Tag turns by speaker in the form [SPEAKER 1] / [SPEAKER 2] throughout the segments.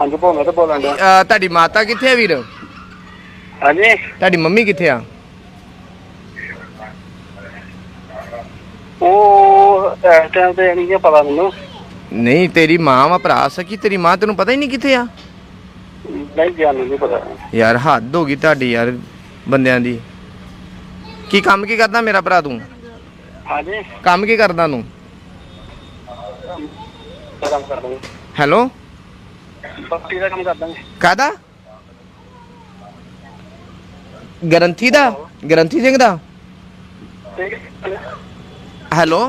[SPEAKER 1] ਹਾਂਜੀ ਭੋਮੇ ਤੋਂ ਬੋਲਣ ਡਿਆ।
[SPEAKER 2] ਅਹ ਤੁਹਾਡੀ ਮਾਤਾ ਕਿੱਥੇ ਆ ਵੀਰ?
[SPEAKER 1] ਹਾਂਜੀ।
[SPEAKER 2] ਤੁਹਾਡੀ ਮੰਮੀ ਕਿੱਥੇ ਆ?
[SPEAKER 1] ਉਹ ਇਸ ਟਾਈਮ ਤੇ ਨਹੀਂ ਗਾ ਪਤਾ ਮੈਨੂੰ।
[SPEAKER 2] ਨਹੀਂ ਤੇਰੀ ਮਾਂ ਵਾ ਭਰਾ ਸਕੀ ਤੇਰੀ ਮਾਂ ਤੈਨੂੰ ਪਤਾ ਹੀ ਨਹੀਂ ਕਿੱਥੇ ਆ?
[SPEAKER 1] ਨਹੀਂ ਜਾਣ ਨਹੀਂ ਪਤਾ।
[SPEAKER 2] ਯਾਰ ਹੱਦ ਹੋ ਗਈ ਤੁਹਾਡੀ ਯਾਰ ਬੰਦਿਆਂ ਦੀ। ਕੀ ਕੰਮ ਕੀ ਕਰਦਾ ਮੇਰਾ ਭਰਾ ਤੂੰ?
[SPEAKER 1] ਹਾਂਜੀ।
[SPEAKER 2] ਕੰਮ ਕੀ ਕਰਦਾ ਤੂੰ?
[SPEAKER 1] ਕੰਮ ਕਰ ਦਾਂਗੇ
[SPEAKER 2] ਹੈਲੋ?
[SPEAKER 1] ਬੱਤੀ ਦਾ ਕੰਮ ਕਰ ਦਾਂਗੇ।
[SPEAKER 2] ਕਾਦਾ ਗਰੰਥੀ ਦਾ? ਗਰੰਥੀ ਸਿੰਘ ਦਾ? ਹੈਲੋ?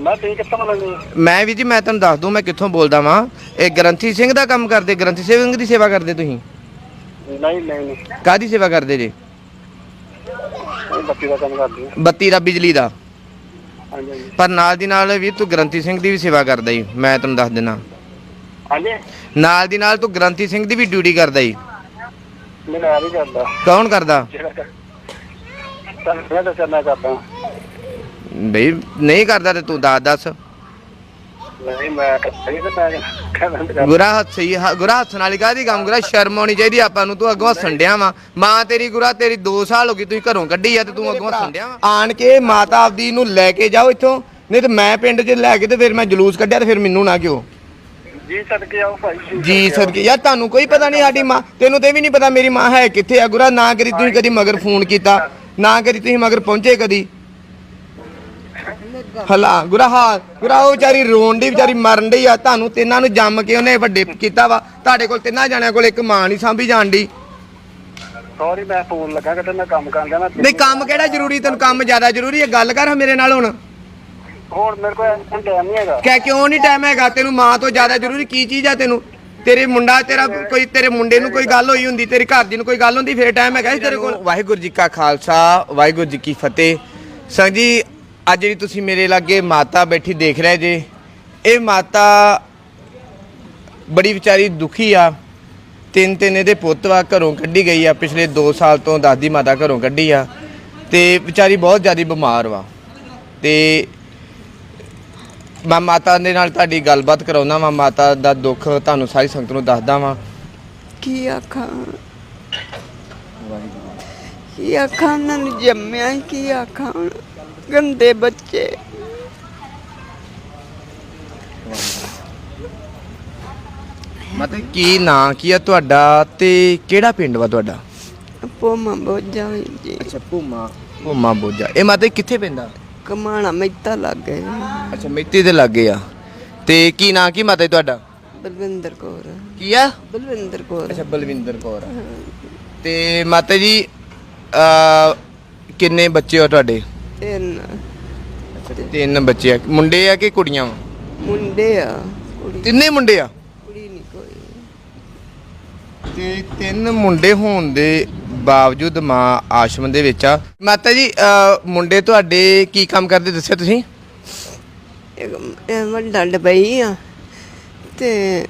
[SPEAKER 1] ਮੈਂ ਤੁਸੀਂ ਕਿੱਥੋਂ ਬੋਲਦੇ
[SPEAKER 2] ਮੈਂ ਵੀ ਜੀ ਮੈਂ ਤੁਹਾਨੂੰ ਦੱਸ ਦੂੰ ਮੈਂ ਕਿੱਥੋਂ ਬੋਲਦਾ ਵਾਂ। ਇਹ ਗਰੰਥੀ ਸਿੰਘ ਦਾ ਕੰਮ ਕਰਦੇ ਗਰੰਥੀ ਸਿੰਘ ਦੀ ਸੇਵਾ ਕਰਦੇ ਤੁਸੀਂ?
[SPEAKER 1] ਨਹੀਂ ਨਹੀਂ ਨਹੀਂ।
[SPEAKER 2] ਕਾਦੀ ਸੇਵਾ ਕਰਦੇ ਜੀ?
[SPEAKER 1] ਬੱਤੀ ਦਾ ਕੰਮ ਕਰਦੇ
[SPEAKER 2] ਬੱਤੀ ਦਾ ਬਿਜਲੀ ਦਾ। ਪਰ ਨਾਲ ਦੀ ਨਾਲ ਵੀ ਤੂੰ ਗਰੰਥੀ ਸਿੰਘ ਦੀ ਵੀ ਸੇਵਾ ਕਰਦਾ ਹੀ ਮੈਂ ਤੈਨੂੰ ਦੱਸ ਦਿੰਦਾ
[SPEAKER 1] ਹਾਂਜੀ।
[SPEAKER 2] ਨਾਲ ਦੀ ਨਾਲ ਤੂੰ ਗਰੰਥੀ ਸਿੰਘ ਦੀ ਵੀ ਡਿਊਟੀ ਕਰਦਾ ਹੀ
[SPEAKER 1] ਮੈਂ ਆ ਨਹੀਂ ਕਰਦਾ।
[SPEAKER 2] ਕੌਣ ਕਰਦਾ?
[SPEAKER 1] ਜਿਹੜਾ ਕਰ ਤੁਹਾਨੂੰ ਮੈਂ ਦੱਸਿਆ ਮੈਂ ਕਰਦਾ।
[SPEAKER 2] ਬਈ ਨਹੀਂ ਕਰਦਾ ਤੇ ਤੂੰ ਦੱਸ ਦੱਸ।
[SPEAKER 1] ਨਹੀਂ ਮੈਂ ਕਰਦਾ ਹੀ ਤੇ ਮੈਂ ਕਹਿੰਦਾ
[SPEAKER 2] ਗੁਰਾ ਗੁਰਾ ਹੱਸਣ ਵਾਲੀ ਕਾਹਦੀ ਕੰਮ ਗੁਰਾ ਸ਼ਰਮ ਆਉਣੀ ਚਾਹੀਦੀ ਆਪਾਂ ਨੂੰ ਤੂੰ ਅੱਗੋਂ ਹੱਸਣ ਡਿਆ ਵਾ। ਮਾਂ ਤੇਰੀ ਗੁਰਾ ਤੇਰੀ 2 ਸਾਲ ਹੋ ਗਈ ਤੁਸੀਂ ਘਰੋਂ ਕੱਢੀ ਆ ਤੇ ਤੂੰ ਅੱਗੋਂ ਹੱਸਣ ਡਿਆ ਵਾ। ਆਣ ਕੇ ਮਾਤਾ ਆਪਦੀ ਨੂੰ ਲੈ ਕੇ ਜਾਓ ਇੱਥੋਂ ਨਹੀਂ ਤੇ ਮੈਂ ਪਿੰਡ 'ਚ ਲੈ ਕੇ ਤੇ ਫਿਰ ਮੈਂ ਜਲੂਸ ਕੱਢਿਆ ਤੇ ਫਿਰ ਮੈਨੂੰ ਨਾ ਕਿਉਂ?
[SPEAKER 1] ਜੀ ਸਦਕੇ ਆਓ ਭਾਈ
[SPEAKER 2] ਜੀ ਸਦਕੇ ਯਾਰ ਤੁਹਾਨੂੰ ਕੋਈ ਪਤਾ ਨਹੀਂ ਸਾਡੀ ਮਾਂ ਤੈਨੂੰ ਤੇ ਵੀ ਨਹੀਂ ਪਤਾ ਮੇਰੀ ਮਾਂ ਹੈ ਕਿੱਥੇ ਆ ਗੁਰਾ ਨਾ ਕਰੀ ਤੁਸੀਂ ਕਦੀ ਮਗਰ ਫੋਨ ਕੀਤਾ ਨਾ ਕਰੀ ਤੁਸੀਂ ਮਗਰ ਪਹੁੰਚੇ ਕਦੀ। ਹਲਾ ਗੁਰਾ ਹਾਂ ਗੁਰਾ ਉਹ ਵਿਚਾਰੀ ਰੋਣ ਦੀ ਵਿਚਾਰੀ ਮਰਨ ਦੀ ਆ। ਤੁਹਾਨੂੰ ਤਿੰਨਾਂ ਨੂੰ ਜੰਮ ਕੇ ਉਹਨੇ ਵੱਡੇ ਕੀਤਾ ਵਾ। ਤੁਹਾਡੇ ਕੋਲ ਤਿੰਨਾਂ ਜਾਣਿਆਂ ਕੋਲ ਇੱਕ ਮਾਂ ਨਹੀਂ ਸਾਂਭੀ ਜਾਣ ਦੀ
[SPEAKER 1] ਸੌਰੀ ਮੈਂ ਫੋਨ ਲੱਗਾ ਕਿ ਮੈਂ ਕੰਮ ਕਰਨ ਜਾਣਾ
[SPEAKER 2] ਨਹੀਂ ਕੰਮ ਕਿਹੜਾ ਜ਼ਰੂਰੀ? ਤੈਨੂੰ ਕੰਮ ਜ਼ਿਆਦਾ ਜ਼ਰੂਰੀ ਹੈ? ਗੱਲ ਕਰ ਮੇਰੇ ਨਾਲ ਹੁਣ।
[SPEAKER 1] ਹੁਣ ਮੇਰੇ ਕੋਲ ਹੁਣ ਟਾਈਮ ਨਹੀਂ ਹੈਗਾ।
[SPEAKER 2] ਕਹਿ ਕਿਉਂ ਨਹੀਂ ਟਾਈਮ ਹੈਗਾ? ਤੈਨੂੰ ਮਾਂ ਤੋਂ ਜ਼ਿਆਦਾ ਜ਼ਰੂਰੀ ਕੀ ਚੀਜ਼ ਆ ਤੈਨੂੰ? ਤੇਰੇ ਮੁੰਡਾ ਤੇਰਾ ਕੋਈ ਤੇਰੇ ਮੁੰਡੇ ਨੂੰ ਕੋਈ ਗੱਲ ਹੋਈ ਹੁੰਦੀ ਤੇਰੀ ਘਰ ਦੀ ਨੂੰ ਕੋਈ ਗੱਲ ਹੁੰਦੀ ਫੇਰ ਟਾਈਮ ਹੈਗਾ ਸੀ ਤੇਰੇ ਕੋਲ? ਵਾਹਿਗੁਰੂ ਜੀ ਕਾ ਖਾਲਸਾ ਵਾਹਿਗੁਰੂ ਜੀ ਕੀ ਫਤਿਹ। ਸੰਗ ਜੀ ਅੱਜ ਜਿਹੜੀ ਤੁਸੀਂ ਮੇਰੇ ਲਾਗੇ ਮਾਤਾ ਬੈਠੀ ਦੇਖ ਰਹੇ ਜੇ ਇਹ ਮਾਤਾ ਬੜੀ ਵਿਚਾਰੀ ਦੁਖੀ ਆ। ਤਿੰਨ ਤਿੰਨ ਇਹਦੇ ਪੁੱਤ ਵਾ ਘਰੋਂ ਕੱਢੀ ਗਈ ਆ। ਪਿਛਲੇ 2 ਸਾਲ ਤੋਂ ਦਾਦੀ ਮਾਤਾ ਘਰੋਂ ਕੱਢੀ ਆ। ਤੇ ਵਿਚਾਰੀ ਬਹੁਤ ਜ਼ਿਆਦਾ ਬਿਮਾਰ ਵਾ। ਤੇ ਮੈਂ ਮਾਤਾ ਦੇ ਨਾਲ ਤੁਹਾਡੀ ਗੱਲਬਾਤ ਕਰਾਉਣਾ ਵਾਂ ਮਾਤਾ ਦਾ ਦੁੱਖ ਤੁਹਾਨੂੰ ਸਾਰੀ ਸੰਗਤ ਨੂੰ ਦੱਸਦਾ ਵਾਂ।
[SPEAKER 3] ਕੀ ਆਖਾਂ? ਕੀ ਆਖਾਂ ਉਹਨਾਂ ਨੂੰ ਜੰਮਿਆ ਹੀ ਕੀ ਆਖਾਂ ਹੁਣ? ਗੰਦੇ ਬੱਚੇ।
[SPEAKER 2] ਮਾਤਾ ਕੀ ਨਾਂ ਕੀ ਆ ਤੁਹਾਡਾ ਤੇ ਕਿਹੜਾ ਪਿੰਡ ਵਾ ਤੁਹਾਡਾ?
[SPEAKER 3] ਪੋਮਾ ਬੋਝਾ ਜੀ।
[SPEAKER 2] ਅੱਛਾ ਭੂਮਾ ਭੂਮਾ ਬੋਜਾ ਇਹ ਮਾਤਾ ਜੀ ਕਿੱਥੇ ਪੈਂਦਾ?
[SPEAKER 3] ਕਮਾਣਾ ਮੈਤਾ ਲੱਗ ਗਏ
[SPEAKER 2] ਅੱਛਾ ਮਿੱਤੀ ਦੇ ਲਾਗੇ ਆ ਤੇ ਕੀ ਨਾਂ ਕੀ ਮਾਤਾ ਜੀ ਤੁਹਾਡਾ?
[SPEAKER 3] ਬਲਵਿੰਦਰ ਕੌਰ।
[SPEAKER 2] ਕੀ ਆ?
[SPEAKER 3] ਬਲਵਿੰਦਰ ਕੌਰ।
[SPEAKER 2] ਅੱਛਾ ਬਲਵਿੰਦਰ ਕੌਰ ਤੇ ਮਾਤਾ ਜੀ ਅ ਕਿੰਨੇ ਬੱਚੇ ਹੋ ਤੁਹਾਡੇ?
[SPEAKER 3] ਤਿੰਨ।
[SPEAKER 2] ਤਿੰਨ ਬੱਚੇ ਆ। ਮੁੰਡੇ ਆ ਕਿ ਕੁੜੀਆਂ ਵਾ?
[SPEAKER 3] ਮੁੰਡੇ ਆ। ਕੁੜੀ।
[SPEAKER 2] ਤਿੰਨੇ ਮੁੰਡੇ ਆ? ਤੇ ਤਿੰਨ ਮੁੰਡੇ ਹੋਣ ਦੇ ਬਾਵਜੂਦ ਮਾਂ ਆਸ਼ਰਮ ਦੇ ਵਿੱਚ ਆ। ਮਾਤਾ ਜੀ ਅਹ, ਮੁੰਡੇ ਤੁਹਾਡੇ ਕੀ ਕੰਮ ਕਰਦੇ ਦੱਸਿਆ ਤੁਸੀਂ?
[SPEAKER 3] ਇੱਕ ਇਹ ਵੱਡਾ ਡਬਈ ਆ ਤੇ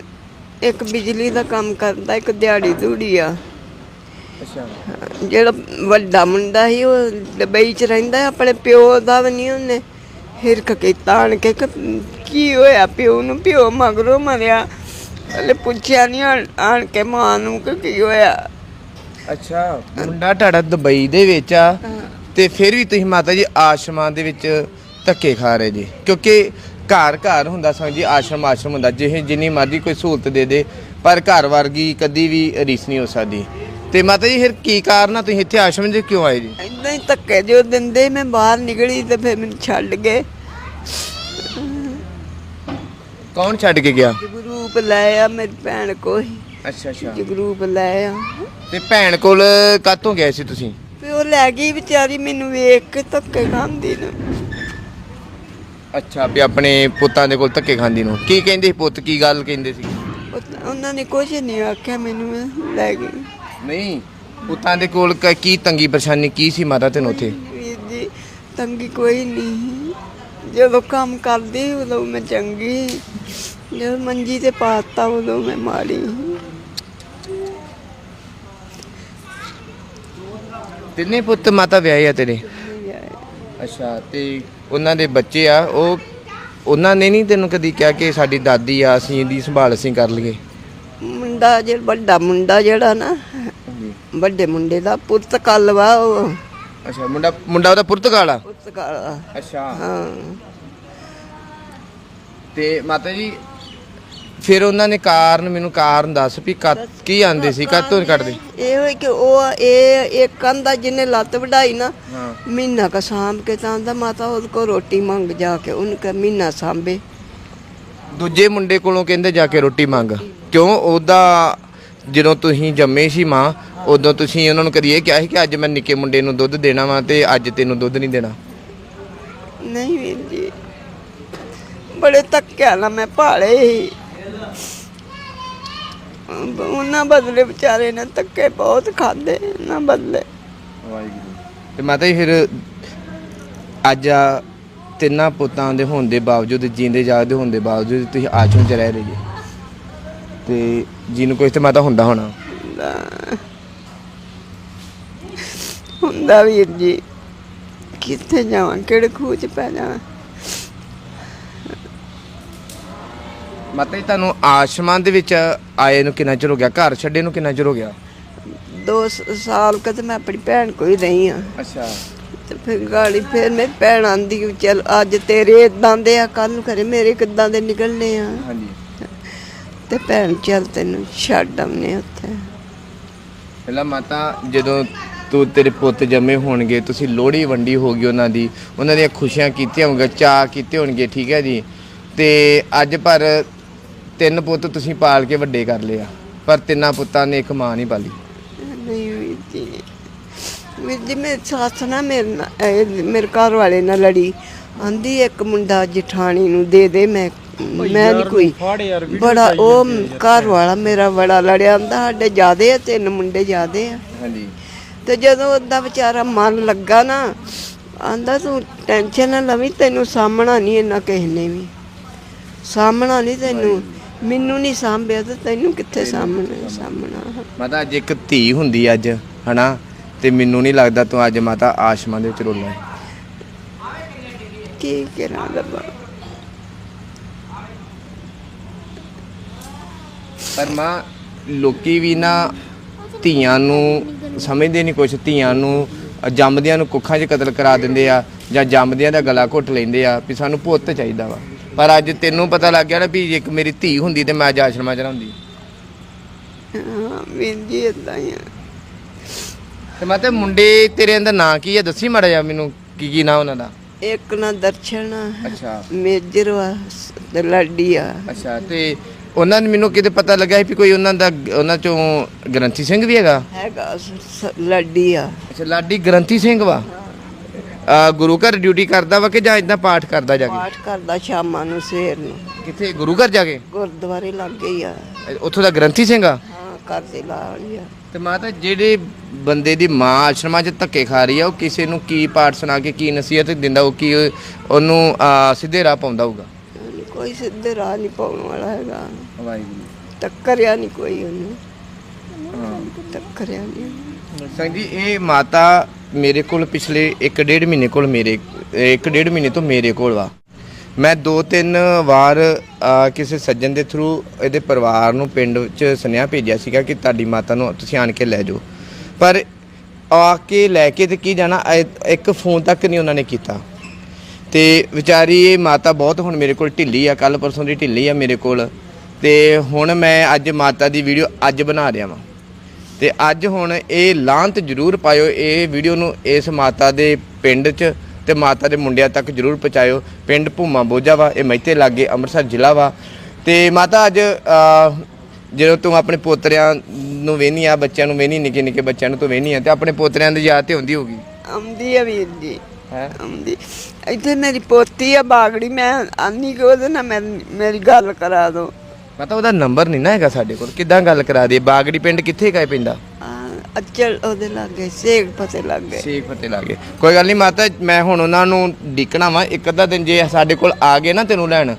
[SPEAKER 3] ਇੱਕ ਬਿਜਲੀ ਦਾ ਕੰਮ ਕਰਦਾ ਇੱਕ ਦਿਹਾੜੀ ਧੂੜੀ ਆ।
[SPEAKER 2] ਅੱਛਾ।
[SPEAKER 3] ਜਿਹੜਾ ਵੱਡਾ ਮੁੰਡਾ ਸੀ ਉਹ ਦੁਬਈ ਚ ਰਹਿੰਦਾ ਆਪਣੇ ਪਿਓ ਦਾ ਵੀ ਨਹੀਂ ਉਹਨੇ ਹਿਰਖ ਕੀਤਾ ਆਣ ਕੇ ਕਿ ਕੀ ਹੋਇਆ ਪਿਓ ਨੂੰ ਪਿਓ ਮਗਰੋਂ ਮਰਿਆ। ਹਲੇ ਪੁੱਛਿਆ ਨਹੀਂ ਆਣ- ਕੇ ਮਾਂ ਨੂੰ ਕਿ ਕੀ ਹੋਇਆ।
[SPEAKER 2] ਅੱਛਾ ਮੁੰਡਾ ਤੁਹਾਡਾ ਦੁਬਈ ਦੇ ਵਿੱਚ ਆ ਤੇ ਫਿਰ ਵੀ ਤੁਸੀਂ ਮਾਤਾ ਜੀ ਆਸ਼ਰਮਾਂ ਦੇ ਵਿੱਚ ਧੱਕੇ ਖਾ ਰਹੇ ਜੀ। ਕਿਉਂਕਿ ਘਰ ਘਰ ਹੁੰਦਾ ਸੰਗ ਜੀ ਆਸ਼ਰਮ ਆਸ਼ਰਮ ਹੁੰਦਾ ਜਿਹੇ ਜਿੰਨੀ ਮਰਜ਼ੀ ਕੋਈ ਸਹੂਲਤ ਦੇ ਦੇ ਪਰ ਘਰ ਵਰਗੀ ਕਦੀ ਵੀ ਰੀਸ ਨਹੀਂ ਹੋ ਸਕਦੀ। ਤੇ ਮਾਤਾ ਜੀ ਫਿਰ ਕੀ ਕਾਰਨ ਆ? ਤੁਸੀਂ ਇੱਥੇ ਆਸ਼ਰਮ 'ਚ ਕਿਉਂ ਆਏ ਜੀ?
[SPEAKER 3] ਇਦਾਂ ਹੀ ਧੱਕੇ ਜੋ ਦਿੰਦੇ ਮੈਂ ਬਾਹਰ ਨਿਕਲੀ ਤੇ ਫਿਰ ਮੈਨੂੰ ਛੱਡ ਗਏ।
[SPEAKER 2] ਕੌਣ ਛੱਡ ਕੇ ਗਿਆ?
[SPEAKER 3] ਜਗਰੂਪ ਲੈ ਆ ਮੇਰੀ ਭੈਣ ਕੋਈ
[SPEAKER 2] ਅੱਛਾ ਅੱਛਾ।
[SPEAKER 3] ਜਗਰੂਪ ਲੈ ਆ।
[SPEAKER 2] ਤੇ ਭੈਣ ਕੋਲ ਕਾਤੋਂ ਗਏ ਸੀ ਤੁਸੀਂ?
[SPEAKER 3] ਤੇ ਉਹ ਲੈ ਗਈ ਵਿਚਾਰੀ ਮੈਨੂੰ ਵੇਖ ਕੇ ਧੱਕੇ ਖਾਂਦੀ ਨੂੰ।
[SPEAKER 2] ਅੱਛਾ ਵੀ ਆਪਣੇ ਪੁੱਤਾਂ ਦੇ ਕੋਲ ਧੱਕੇ ਖਾਂਦੀ ਨੂੰ। ਕੀ ਕਹਿੰਦੇ ਸੀ ਪੁੱਤ? ਕੀ ਗੱਲ ਕਹਿੰਦੇ ਸੀ?
[SPEAKER 3] ਉਹ- ਉਹਨਾਂ ਨੇ ਕੁਝ ਨਹੀਂ ਆਖਿਆ ਮੈਨੂੰ ਲੈ ਗਈ।
[SPEAKER 2] ਨਹੀਂ ਪੁੱਤਾਂ ਦੇ ਕੋਲ ਕ- ਕੀ ਤੰਗੀ ਪਰੇਸ਼ਾਨੀ ਕੀ ਸੀ ਮਾਤਾ ਤੈਨੂੰ ਉੱਥੇ?
[SPEAKER 3] ਵੀਰ ਜੀ ਤੰਗੀ ਕੋਈ ਨਹੀਂ। ਜਦੋਂ ਕੰਮ ਕਰਦੀ ਉਦੋਂ ਮੈਂ ਚੰਗੀ ਜਦੋਂ ਮੰਜੀ ਤੇ ਪਾਤਾ ਉਦੋਂ ਮੈਂ ਮਾੜੀ
[SPEAKER 2] ਤਿੰਨੇ ਪੁੱਤ ਮਾਤਾ ਵਿਆਹੇ ਆ ਤੇਰੇ? ਅੱਛਾ ਤੇ ਉਹਨਾਂ ਦੇ ਬੱਚੇ ਆ ਉਹ ਉਹਨਾਂ ਨੇ ਨਹੀਂ ਤੈਨੂੰ ਕਦੀ ਕਿਹਾ ਕਿ ਸਾਡੀ ਦਾਦੀ ਆ ਅਸੀਂ ਇਹਦੀ ਸੰਭਾਲ ਅਸੀਂ ਕਰ ਲਈਏ?
[SPEAKER 3] ਮੁੰਡਾ ਜਿਹੜਾ ਵੱਡਾ ਮੁੰਡਾ ਜਿਹੜਾ ਨਾ ਵੱਡੇ ਮੁੰਡੇ ਦਾ ਪੁਰਤਕਾਲ ਵਾ ਉਹ।
[SPEAKER 2] ਅੱਛਾ ਮੁੰਡਾ ਮੁੰਡਾ ਉਹਦਾ ਪੁਰਤਗਾਲ ਆ?
[SPEAKER 3] ਪੁਰਤਕਾਲ ਆ।
[SPEAKER 2] ਅੱਛਾ।
[SPEAKER 3] ਹਾਂ।
[SPEAKER 2] ਤੇ ਮਾਤਾ ਜੀ ਫਿਰ ਉਹਨਾਂ ਨੇ ਕਾਰਨ ਮੈਨੂੰ ਕਾਰਨ ਦੱਸ ਵੀ ਕਦ ਕੀ ਆਂਦੇ ਸੀ? ਕਦ ਤੋਂ ਕੱਟਦੇ
[SPEAKER 3] ਇਹ ਹੋਈ ਕਿ ਉਹ ਇਹ ਇੱਕ ਆਂਦਾ ਜਿਹਨੇ ਲੱਤ ਵਢਾਈ ਨਾ
[SPEAKER 2] ਹਾਂ।
[SPEAKER 3] ਮਹੀਨਾ ਕ ਸਾਂਭ ਕੇ ਤਾਂ ਆਂਦਾ ਮਾਤਾ ਉਹਦੇ ਕੋਲ ਰੋਟੀ ਮੰਗ ਜਾ ਕੇ ਉਹਨੂੰ ਕਹ ਮਹੀਨਾ ਸਾਂਭੇ।
[SPEAKER 2] ਦੂਜੇ ਮੁੰਡੇ ਕੋਲੋਂ ਕਹਿੰਦੇ ਜਾ ਕੇ ਰੋਟੀ ਮੰਗ। ਕਿਉਂ? ਉਹਦਾ ਜਦੋਂ ਤੁਸੀਂ ਜੰਮੇ ਸੀ ਮਾਂ ਉਦੋਂ ਤੁਸੀਂ ਉਹਨਾਂ ਨੂੰ ਕਦੀ ਇਹ ਕਿਹਾ ਸੀ ਕਿ ਅੱਜ ਮੈਂ ਨਿੱਕੇ ਮੁੰਡੇ ਨੂੰ ਦੁੱਧ ਦੇਣਾ ਵਾ ਤੇ ਅੱਜ ਤੈਨੂੰ ਦੁੱਧ ਨਹੀਂ ਦੇਣਾ?
[SPEAKER 3] ਨਹੀਂ ਵੀਰ ਜੀ। ਬੜੇ ਧੱਕਿਆਂ ਨਾਲ ਮੈਂ ਪਾਲੇ ਸੀ। ਉਹਨਾਂ ਬਦਲੇ ਵਿਚਾਰੇ ਨੇ ਧੱਕੇ ਬਹੁਤ ਖਾਦੇ ਉਹਨਾਂ ਬਦਲੇ।
[SPEAKER 2] ਤੇ ਮਾਤਾ ਜੀ ਫਿਰ ਅੱਜ ਆ ਤਿੰਨਾਂ ਪੁੱਤਾਂ ਦੇ ਹੋਣ ਦੇ ਬਾਵਜੂਦ ਜੀਂਦੇ ਜਾਗਦੇ ਹੋਣ ਦੇ ਬਾਵਜੂਦ ਤੁਸੀਂ ਆਸ਼ਰਮ ਚ ਰਹਿ ਰਹੇ ਜੀ? ਤੇ ਜਿਹਨੂੰ ਕੋਈ ਤੇ ਮਾਤਾ ਹੁੰਦਾ ਹੋਣਾ।
[SPEAKER 3] ਹੁੰਦਾ। ਵੀਰ ਜੀ। ਕਿੱਥੇ ਜਾਵਾਂ ਕਿਹੜੇ ਖੂਹ ਚ ਪੈ ਜਾਵਾਂ?
[SPEAKER 2] ਮਾਤਾ ਜੀ ਤੁਹਾਨੂੰ ਆਸ਼ਰਮਾਂ ਦੇ ਵਿੱਚ ਆਏ ਨੂੰ ਕਿੰਨਾ ਚਿਰ ਹੋ ਗਿਆ? ਘਰ ਛੱਡੇ ਨੂੰ ਕਿੰਨਾ ਚਿਰ ਹੋ ਗਿਆ?
[SPEAKER 3] ਦੋ ਸ- ਸਾਲ ਕਦੇ ਮੈਂ ਆਪਣੀ ਭੈਣ ਕੋਲ ਹੀ ਰਹੀ ਆ
[SPEAKER 2] ਅੱਛਾ।
[SPEAKER 3] ਤੇ ਫਿਰ ਗਾੜੀ ਫਿਰ ਮੇਰੀ ਭੈਣ ਆਂਦੀ ਵੀ ਚੱਲ ਅੱਜ ਤੇਰੇ ਇਦਾਂ ਦੇ ਆ ਕੱਲ ਨੂੰ ਕਰੇ ਮੇਰੇ ਕਿੱਦਾਂ ਦੇ ਨਿਕਲਨੇ ਆ।
[SPEAKER 2] ਹਾਂਜੀ।
[SPEAKER 3] ਤੇ ਭੈਣ ਚੱਲ ਤੈਨੂੰ ਛੱਡ ਆਉਨੇ ਉੱਥੇ।
[SPEAKER 2] ਪਹਿਲਾਂ ਮਾਤਾ ਜਦੋਂ ਤੂੰ ਤੇਰੇ ਪੁੱਤ ਜੰਮੇ ਹੋਣਗੇ ਤੁਸੀਂ ਲੋਹੜੀ ਵੰਡੀ ਹੋਗੀ ਉਹਨਾਂ ਦੀ ਉਹਨਾਂ ਦੀਆਂ ਖੁਸ਼ੀਆਂ ਕੀਤੀਆਂ ਹੋਣਗੇ ਚਾਅ ਕੀਤੇ ਹੋਣਗੇ ਠੀਕ ਹੈ ਜੀ? ਤੇ ਅੱਜ ਪਰ ਤਿੰਨ ਪੁੱਤ ਤੁਸੀਂ ਪਾਲ ਕੇ ਵੱਡੇ ਕਰ ਲਿਆ ਪਰ ਤਿੰਨਾਂ ਪੁੱਤਾਂ ਨੇ ਇੱਕ ਮਾਂ ਨਹੀਂ ਪਾਲੀ।
[SPEAKER 3] ਨਹੀਂ ਵੀਰ ਜੀ ਵੀਰ ਜੀ ਮੇਰੀ ਸੱਸ ਨਾ ਮੇਰੇ ਨਾਲ ਇਹ ਮੇਰੇ ਘਰ ਵਾਲੇ ਨਾਲ ਲੜੀ ਆਂਦੀ ਇੱਕ ਮੁੰਡਾ ਜਠਾਣੀ ਨੂੰ ਦੇ ਦੇ ਮੈਂ ਮੈਂ ਨਹੀਂ ਕੋਈ ਬੜਾ ਉਹ ਘਰ ਵਾਲਾ ਮੇਰਾ ਬੜਾ ਲੜਿਆ ਆਂਦਾ ਸਾਡੇ ਜਿਆਦੇ ਆ ਤਿੰਨ ਮੁੰਡੇ ਜਿਆਦੇ ਆ।
[SPEAKER 2] ਹਾਂਜੀ।
[SPEAKER 3] ਤੇ ਜਦੋਂ ਉਹਦਾ ਵਿਚਾਰਾ ਮਨ ਲੱਗਾ ਨਾ ਆਂਦਾ ਤੂੰ ਟੈਨਸ਼ਨ ਨਾ ਲਵੀਂ ਤੈਨੂੰ ਸਾਹਮਣਾ ਨਹੀਂ ਇੰਨਾ ਕਿਸੇ ਨੇ ਵੀ। ਸਾਹਮਣਾ ਨਹੀਂ ਤੈਨੂੰ ਮੈਨੂੰ ਨਹੀਂ ਸਾਂਭਿਆ ਤੇ ਤੈਨੂੰ ਕਿੱਥੇ ਸਾਹਮਣਾ ਸਾਹਮਣਾ।
[SPEAKER 2] ਮਾਤਾ ਅੱਜ ਇੱਕ ਧੀ ਹੁੰਦੀ ਅੱਜ ਹਨਾ? ਤੇ ਮੈਨੂੰ ਨਹੀਂ ਲੱਗਦਾ ਤੂੰ ਅੱਜ ਮਾਤਾ ਆਸ਼ਮਾਂ ਦੇ ਵਿੱਚ ਰੋਣਾ
[SPEAKER 3] ਕੀ ਕਰਾਂ ਰੱਬਾ
[SPEAKER 2] ਪਰ ਮਾਂ ਲੋਕੀ ਵੀ ਨਾ ਧੀਆਂ ਨੂੰ ਸਮਝਦੇ ਨਹੀਂ ਕੁਛ। ਧੀਆਂ ਨੂੰ ਜੰਮਦਿਆਂ ਨੂੰ ਕੁੱਖਾਂ 'ਚ ਕਤਲ ਕਰਾ ਦਿੰਦੇ ਆ ਜਾਂ ਜੰਮਦਿਆਂ ਦਾ ਗਲਾ ਘੁੱਟ ਲੈਂਦੇ ਆ ਵੀ ਸਾਨੂੰ ਪੁੱਤ ਚਾਹੀਦਾ ਵਾ। ਪਰ ਅੱਜ ਤੈਨੂੰ ਪਤਾ ਲੱਗ ਗਿਆ ਨਾ ਵੀ ਜੇ ਇੱਕ ਮੇਰੀ ਧੀ ਹੁੰਦੀ ਤੇ ਮੈਂ ਅੱਜ ਆਸ਼ਰਮਾਂ 'ਚ ਰਹਿੰਦੀ।
[SPEAKER 3] ਹਾਂ ਵੀਰ ਜੀ ਏਦਾਂ ਹੀ ਆ।
[SPEAKER 2] ਤੇ ਮੈਂ ਤੇ ਮੁੰਡੇ ਤੇਰੇ ਦਾ ਨਾਂ ਕੀ ਆ? ਦੱਸੀ ਮਾੜਾ ਜਿਹਾ ਮੈਨੂੰ ਕੀ ਕੀ ਨਾਂ ਉਹਨਾਂ ਦਾ।
[SPEAKER 3] ਇੱਕ ਨਾ ਦਰਸ਼ਨ
[SPEAKER 2] ਅੱਛਾ।
[SPEAKER 3] ਮੇਜਰ ਵਾ ਤੇ ਲਾਡੀ ਆ।
[SPEAKER 2] ਅੱਛਾ ਤੇ ਉਹਨਾਂ ਨੇ ਮੈਨੂੰ ਕਿਤੇ ਪਤਾ ਲੱਗਾ ਸੀ ਵੀ ਕੋਈ ਉਹਨਾਂ ਦਾ ਉਹਨਾਂ ਚੋਂ ਗ੍ਰੰਥੀ ਸਿੰਘ ਵੀ ਹੈਗਾ?
[SPEAKER 3] ਹੈਗਾ ਸ- ਲਾਡੀ ਆ।
[SPEAKER 2] ਅੱਛਾ ਲਾਡੀ ਗ੍ਰੰਥੀ ਸਿੰਘ ਵਾ? ਆ ਗੁਰੂ ਘਰ ਡਿਊਟੀ ਕਰਦਾ ਵਾ ਕਿ ਜਾਂ ਇਦਾਂ ਪਾਠ ਕਰਦਾ ਜਾ ਕੇ?
[SPEAKER 3] ਪਾਠ ਕਰਦਾ ਸ਼ਾਮਾਂ ਨੂੰ ਸਵੇਰ ਨੂੰ।
[SPEAKER 2] ਕਿੱਥੇ ਗੁਰੂ ਘਰ ਜਾ ਕੇ?
[SPEAKER 3] ਗੁਰਦੁਆਰੇ ਲੱਗ ਆ।
[SPEAKER 2] ਉੱਥੋਂ ਦਾ ਗ੍ਰੰਥੀ ਸਿੰਘ ਆ?
[SPEAKER 3] ਹਾਂ ਕਰਦੇ ਲਾਲੀ ਆ।
[SPEAKER 2] ਤੇ ਮਾਤਾ ਜਿਹੜੇ ਬੰਦੇ ਦੀ ਮਾਂ ਆਸ਼ਰਮਾਂ 'ਚ ਧੱਕੇ ਖਾ ਰਹੀ ਆ ਉਹ ਕਿਸੇ ਨੂੰ ਕੀ ਪਾਠ ਸੁਣਾ ਕੇ ਕੀ ਨਸੀਹਤ ਦਿੰਦਾ ਉਹ ਕੀ ਉਹਨੂੰ ਆ, ਸਿੱਧੇ ਰਾਹ ਪਾਉਂਦਾ ਹੋਊਗਾ?
[SPEAKER 3] ਕੋਈ ਸਿੱਧੇ ਰਾਹ ਨਹੀਂ ਪਾਉਣ ਵਾਲਾ ਹੈਗਾ।
[SPEAKER 2] ਵਾਹਿਗੁਰੂ
[SPEAKER 3] ਟੱਕਰਿਆ ਨਹੀਂ ਕੋਈ ਉਹਨੂੰ। ਟੱਕਰਿਆ ਨਹੀਂ।
[SPEAKER 2] ਸੰਗ ਜੀ ਇਹ ਮਾਤਾ ਮੇਰੇ ਕੋਲ ਪਿਛਲੇ 1.5 ਮਹੀਨੇ ਕੋਲ ਮੇਰੇ 1.5 ਮਹੀਨੇ ਤੋਂ ਮੇਰੇ ਕੋਲ ਵਾ ਮੈਂ ਦੋ ਤਿੰਨ ਵਾਰ ਅ, ਕਿਸੇ ਸੱਜਣ ਦੇ ਥਰੂ ਇਹਦੇ ਪਰਿਵਾਰ ਨੂੰ ਪਿੰਡ ਚ ਸੁਨੇਹਾ ਭੇਜਿਆ ਸੀਗਾ ਕਿ ਤੁਹਾਡੀ ਮਾਤਾ ਨੂੰ ਤੁਸੀਂ ਆਣ ਕੇ ਲੈ ਜਾਓ। ਪਰ ਆ ਕੇ ਲੈ ਕੇ ਤੇ ਕੀ ਜਾਣਾ ਇਹ- ਇੱਕ ਫੋਨ ਤੱਕ ਨਹੀਂ ਉਹਨਾਂ ਨੇ ਕੀਤਾ। ਤੇ ਵਿਚਾਰੀ ਇਹ ਮਾਤਾ ਬਹੁਤ ਹੁਣ ਮੇਰੇ ਕੋਲ ਢਿੱਲੀ ਆ ਕੱਲ ਪਰਸੋਂ ਦੀ ਢਿੱਲੀ ਆ ਮੇਰੇ ਕੋਲ। ਤੇ ਹੁਣ ਮੈਂ ਅੱਜ ਮਾਤਾ ਦੀ ਵੀਡੀਓ ਅੱਜ ਬਣਾ ਰਿਹਾ ਵਾਂ। ਤੇ ਅੱਜ ਹੁਣ ਇਹ ਲਾਂਤ ਜਰੂਰ ਪਾਇਓ ਇਹ ਵੀਡੀਓ ਨੂੰ ਇਸ ਮਾਤਾ ਦੇ ਪਿੰਡ 'ਚ ਤੇ ਮਾਤਾ ਦੇ ਮੁੰਡਿਆਂ ਤੱਕ ਜਰੂਰ ਪਹੁੰਚਾਇਓ। ਪਿੰਡ ਭੂਮਾ ਬੋਝਾ ਵਾ ਇਹ ਮੈਤੇ ਲਾਗੇ ਅੰਮ੍ਰਿਤਸਰ ਜ਼ਿਲ੍ਹਾ ਵਾ। ਤੇ ਮਾਤਾ ਅੱਜ ਜਦੋਂ ਤੂੰ ਆਪਣੇ ਪੋਤਰਿਆਂ ਨੂੰ ਵੇਹਨੀ ਆ ਬੱਚਿਆਂ ਨੂੰ ਵੇਹਨੀ ਨਿੱਕੇ ਨਿੱਕੇ ਬੱਚਿਆਂ ਨੂੰ ਤੂੰ ਵੇਹਨੀ ਆ ਤੇ ਆਪਣੇ ਪੋਤਰਿਆਂ ਦੀ ਯਾਦ ਤੇ ਹੁੰਦੀ ਹੋਗੀ
[SPEAKER 3] ਆਉਂਦੀ ਆ ਵੀਰ ਜੀ।
[SPEAKER 2] ਹੈ?
[SPEAKER 3] ਆਉਂਦੀ। ਇੱਥੇ ਮੇਰੀ ਪੋਤੀ ਆ ਬਾਗੜੀ ਮੈਂ ਆਨੀ ਕਿ ਉਹਦੇ ਨਾਲ ਮੈਂ- ਮੇਰੀ ਗੱਲ ਕਰਾ ਦੋ।
[SPEAKER 2] ਮਾਤਾ ਉਹਦਾ ਨੰਬਰ ਨਹੀਂ ਨਾ ਹੈਗਾ ਸਾਡੇ ਕੋਲ। ਕਿੱਦਾਂ ਗੱਲ ਕਰਾ ਦਈਏ? ਬਾਗੜੀ ਪਿੰਡ ਕਿੱਥੇ ਕਾਇ ਪੈਂਦਾ
[SPEAKER 3] ਅਚਲ ਉਹਦੇ ਲਾਗੇ ਸੇਕ ਪਤੇ ਲੱਗੇ।
[SPEAKER 2] ਸ਼ੇਖ ਫਤਿਹ ਲਾਗੇ। ਕੋਈ ਗੱਲ ਨਹੀਂ ਮਾਤਾ ਮੈਂ ਹੁਣ ਉਹਨਾਂ ਨੂੰ ਡਿੱਕਣਾ ਵਾ। ਇੱਕ ਅੱਧਾ ਦਿਨ ਜੇ ਸਾਡੇ ਕੋਲ ਆ ਗਏ ਨਾ ਤੈਨੂੰ ਲੈਣ